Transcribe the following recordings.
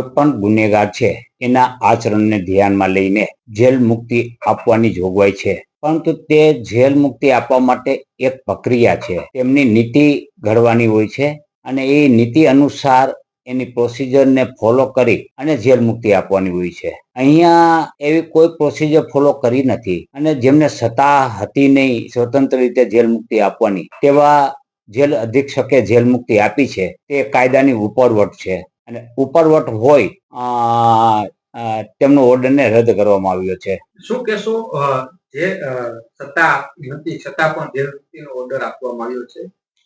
કોઈ પણ ગુનેગાર છે, એના આચરણને ધ્યાનમાં લઈને જેલ મુક્તિ આપવાની જોગવાઈ છે. પરંતુ તે જેલ મુક્તિ આપવા માટે એક પ્રક્રિયા છે. તેમની નીતિ ઘડવાની હોય છે અને એ નીતિ અનુસાર એની પ્રોસિજરને ફોલો કરી અને જેલ મુક્તિ આપવાની હોય છે. અહીંયા એવી કોઈ પ્રોસિજર ફોલો કરી નથી અને જેમને સત્તા હતી નહીં, સ્વતંત્ર રીતે જેલ મુક્તિ આપવાની, તેવા જેલ અધિક્ષકે જેલ મુક્તિ આપી છે, તે કાયદાની ઉપરવટ છે. અને ઉપરવટ હોય તેમનો ઓર્ડરને રદ કરવામાં આવ્યો છે. શું કહેશો જે સત્તા નથી છતાં પણ જેલ મુક્તિનો ઓર્ડર આપવામાં આવ્યો છે?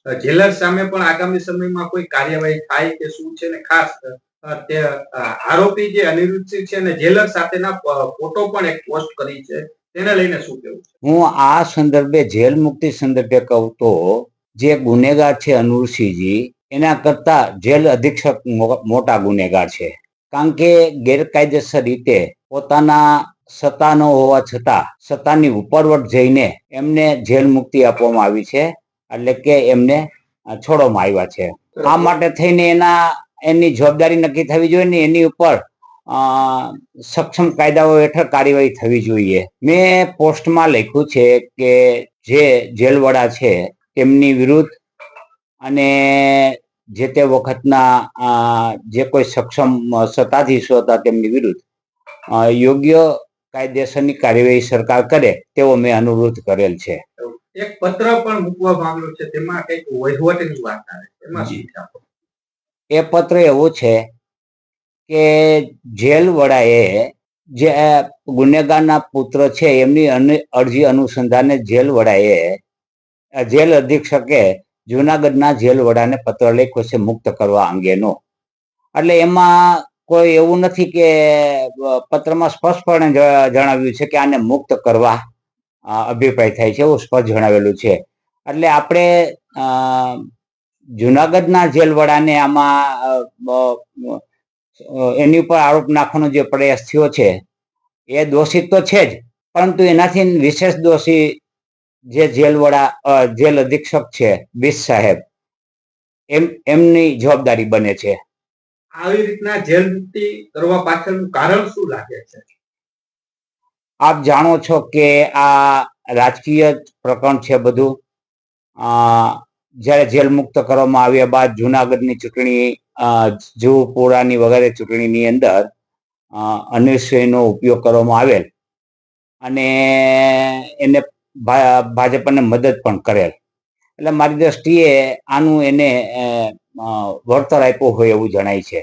જેલર સામે પણ આગામી સમયમાં કોઈ કાર્યવાહી થાય કે શું છે? ને ખાસ તે આરોપી જે અનિરુદ્ધ સિંહ છે ને જેલર સાથેના ફોટો પણ એક પોસ્ટ કરી છે. તેને લઈને શું કહેવું હું આ સંદર્ભે જેલ મુક્તિ સંદર્ભે કહું તો જે ગુનેગાર છે અનુરસિંહજી એના કરતા જેલ અધિક્ષક મોટા ગુનેગાર છે. કારણ કે ગેરકાયદેસર રીતે પોતાના સત્તા ન હોવા છતાં સત્તાની ઉપરવટ જઈને એમને જેલ મુક્તિ આપવામાં આવી છે. એટલે કે એમને છોડવામાં આવ્યા છે. આ માટે થઈને એના, એની જવાબદારી નક્કી થવી જોઈએ ને એની ઉપર સક્ષમ કાયદાઓ હેઠળ કાર્યવાહી થવી જોઈએ. મેં પોસ્ટમાં લખ્યું છે કે જે જેલવાળા છે તેમની વિરુદ્ધ અને જે તે વખતના જે કોઈ સક્ષમ સત્તાધીશો હતા તેમની વિરુદ્ધ યોગ્ય કાયદેસરની કાર્યવાહી સરકાર કરે તેવો મેં અનુરોધ કરેલ છે એક પત્ર પણ મૂકવા આવ્યો છે તેમાં કંઈક વહીવટની વાત આવે એમાં? એ પત્ર એવો છે કે જેલ વડાએ જે ગુનેગારના પુત્ર છે એમની અરજી અનુસંધાને જેલ વડાએ જેલ અધિક્ષકે જુનાગઢના જેલ વડાને પત્ર લખ્યો છે મુક્ત કરવા અંગેનો. એટલે એમાં કોઈ એવું નથી કે પત્રમાં સ્પષ્ટપણે જણાવ્યું છે કે આને મુક્ત કરવા અભિપ્રાય થાય છે એવું સ્પષ્ટ જણાવેલું છે. એટલે આપણે જુનાગઢના જેલ વડાને આમાં એની ઉપર આરોપ નાખવાનો જે પ્રયાસ થયો છે, એ દોષિત તો છે જ, પરંતુ એનાથી વિશેષ દોષી જે જેલ વડા જેલ અધિક્ષક છે બીસ સાહેબ એમ એમની જવાબદારી બને છે. આવી રીતના જેલ મુક્તિ કરવા પાછળનું કારણ શું લાગે છે? આપ જાણો છો કે આ રાજકીય પ્રકરણ છે બધું. જ્યારે જેલ મુક્ત કરવામાં આવ્યા બાદ જુનાગઢની ચૂંટણી જુપોરાની વગેરે ચૂંટણીની અંદર અનિશ્ચયનો ઉપયોગ કરવામાં આવેલ. અને એને ભાજપને મદદ પણ કરેલ. એટલે મારી દ્રષ્ટિએ આનું એને વળતર આપ્યો હોય એવું જણાય છે.